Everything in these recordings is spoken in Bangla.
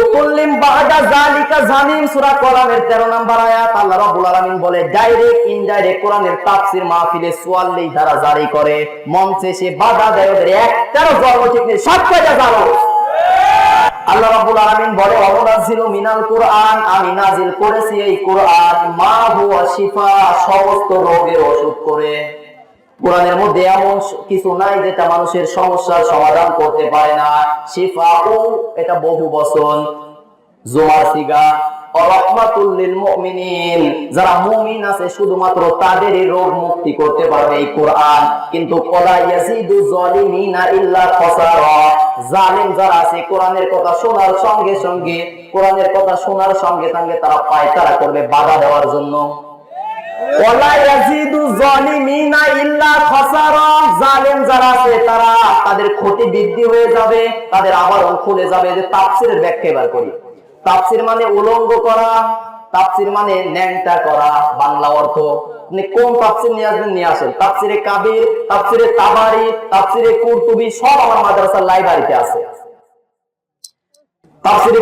উকুল্লিম বাহাদা জালিকা জামিন সূরা কোরআনের 13 নম্বর আয়াত আল্লাহ বলে ডাইরেক্ট ইনডাইরেক্ট কোরআনের তাফসীর মাহফিলে 44 ধারা জারি করে। মঞ্চে সে বাধা দেয় ওদের একটারও জন্ম ঠিক নেই আল্লাহ রাব্বুল আলামিন বলে, অবনাজিলু মিনাল কুরআন আমি নাজিল করেছি এই কুরআন। মা হুয়া শিফা, সমস্ত রোগের ওষুধ করে। কোরআনের মধ্যে এমন কিছু নাই যেটা মানুষের সমস্যার সমাধান করতে পারে না। শিফা ও এটা বহু বচন। জুমার সিগা যারা মুমিন আছে, শুধুমাত্র তাদেরই রোগ মুক্তি করতে পারবে এই কোরআন। কিন্তু তারা তাদের ক্ষতি বৃদ্ধি হয়ে যাবে, তাদের আবরণ খুলে যাবে যে তাফসীরের ব্যাখ্যা এবার করি। তাফসীর মানে উলঙ্গ করা, তাফসীর মানে ন্যাংটা করা, বাংলা অর্থ। আপনি কোন তাফসীর নিয়ে আসবেন, নিয়ে আসেন। তাফসীরে কাবির, তাফসীরে তাবারি, তাফসীরে কুরতুবি, সব আমার মাদ্রাসার লাইব্রেরিতে আছে।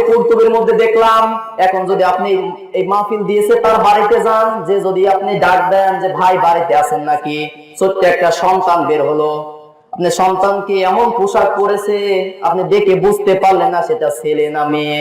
কুরতুবির মধ্যে দেখলাম, এখন যদি আপনি এই মাহফিল দিয়েছে তার বাড়িতে যান, যে যদি আপনি ডাক দেন যে, ভাই, বাড়িতে আছেন নাকি? ছোট্ট একটা সন্তান বের হলো। আপনি সন্তানকে এমন পোশাক পরেছে, আপনি দেখে বুঝতে পারলেন না, সেটা ছেলে না মেয়ে।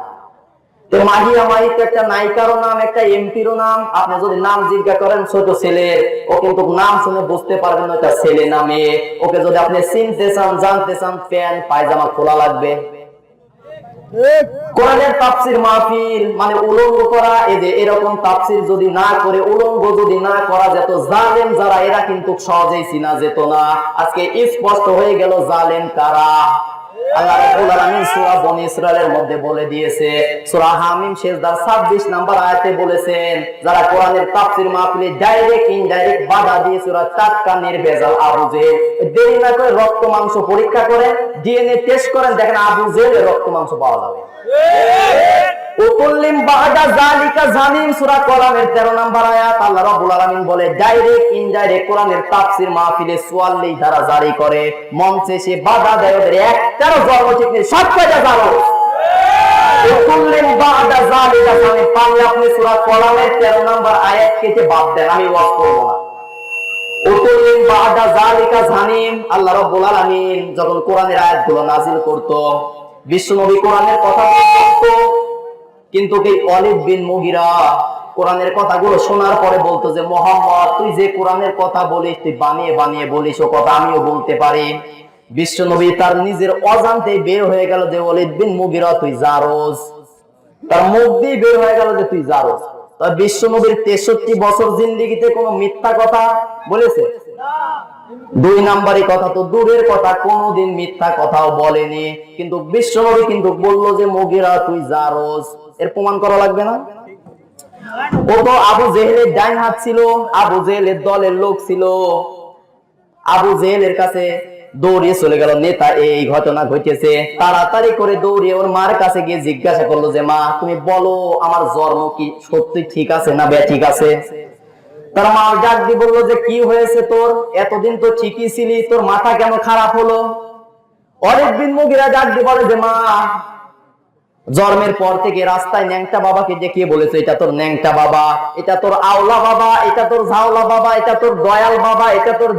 মাহিয়া মাহি তো একটা নায়িকারও নাম, একটা নাম। আপনি যদি নাম জিজ্ঞাসা করেন, ছোট ছেলের ও কিন্তু নাম শুনে বুঝতে পারবেন ছেলে না মেয়ে। ওকে যদি আপনি চিনতে চান, জানতে চান পায়জামা খোলা লাগবে। কোরআনের মাহফিল মানে উলঙ্গ করা, এই যে এরকম তাফসির যদি না করে, উলঙ্গ যদি না করা যেত, জালেম যারা, এরা কিন্তু সহজেই চিনা যেত না। আজকে স্পষ্ট হয়ে গেল, জালেম কারা? আল্লাহ রাব্বুল আলামিন সূরা বনী ইসরাইলের মধ্যে বলে দিয়েছে, সূরা হামিম শেষদার 26 নাম্বার আয়াতে বলেছেন, যারা কোরআনের তাফসীর মাহফিলে ডাইরেক্ট ইনডাইরেক্ট বাধা দিয়ে সূরা টাটকা নির্ভেজাল আবু জেহেল, দেরি না করে রক্ত মাংস পরীক্ষা করেন, ডিএনএ টেস্ট করেন, দেখেন আবু রক্ত মাংস পাওয়া যাবে। উকুল্লিম বাহাদা জালিকা জামিন সূরা কলামের 13 নাম্বার আয়াত, আল্লাহ বলে ডাইরেক্ট ইনডাইরেক্ট কোরআনের মাহফিলে 44 ধারা জারি করে, মঞ্চে সে বাধা দেয় ওদের একটারও জন্ম ঠিক নেই সব কয়টা জানো উকুল্লিম বাহাদা জালিকা জামিন পারলে আপনি সূরা কলামের 13 নাম্বার আয়াত কোরআনের কথা কিন্তু কোরআনের কথাগুলো শোনার পরে বলতো যে, মোহাম্মদ, তুই যে কোরআনের কথা বলিস, তুই বানিয়ে বানিয়ে বলিস, ও কথা আমিও বলতে পারি। বিশ্বনবী তার নিজের অজান্তে বের হয়ে গেল যে অলিদ বিন মুগিরা, তুই জারোজ তার মুখ দিয়ে বের হয়ে গেল যে তুই জারোজ তবে বিশ্বনবীর তেষট্টি বছর জিন্দিগিতে কোনো মিথ্যা কথা বলেছে? দুই নাম্বারই কথা তো দূরের কথা, কোনোদিন মিথ্যা কথাও বলেনি। কিন্তু বিশ্বনবী কিন্তু বলল যে, মগিরা, তুই জারোজ এর প্রমাণ করা লাগবে না? ও তো আবু জেহেলের ডাইন হাত ছিল, আবু জেহেলের দলের লোক ছিল। আবু জেহেলের কাছে দৌড়িয়ে চলে গেল নেতা, এই ঘটনা ঘটেছে। তাড়াতাড়ি করে দৌড়িয়ে ওর মার কাছে গিয়ে জিজ্ঞাসা করল যে, মা, তুমি বলো, আমার জন্ম কি সত্যি ঠিক আছে না বে ঠিক আছে? তার মা ডাক দিয়ে বলল যে, কি হয়েছে তোর? এতদিন তো ঠিকই ছিলি, তোর মাথা কেন খারাপ হলো? অনেকদিন মুগিরা ডাক দিয়ে বলে যে, মা, জন্মের পর থেকে রাস্তায় ন্যাংটা বাবাকে দেখিয়ে বলেছে, এটা তোর ন্যাংটা বাবা, এটা তোর আওলা বাবা, এটা তোর ঝাওলা বাবা, এটা তোর দয়াল বাবা, এটা তোর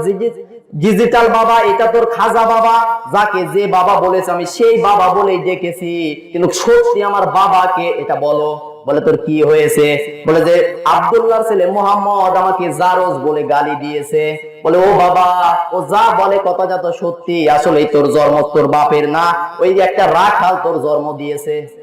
ডিজিটাল বাবা, এটা তোর খাজা বাবা। যাকে যে বাবা বলেছে, আমি সেই বাবা বলেই দেখেছি কিন্তু সত্যি আমার বাবাকে এটা বলো, বলে তোর কি হয়েছে? বলে যে, আব্দুল্লাহর ছেলে মোহাম্মদ আমাকে জারোজ বলে গালি দিয়েছে। বলে, ও বাবা, ও যা বলে কথা যা তো সত্যি। আসলে তোর জন্ম তোর বাপের না। ওই একটা রাখাল তোর জন্ম দিয়েছে।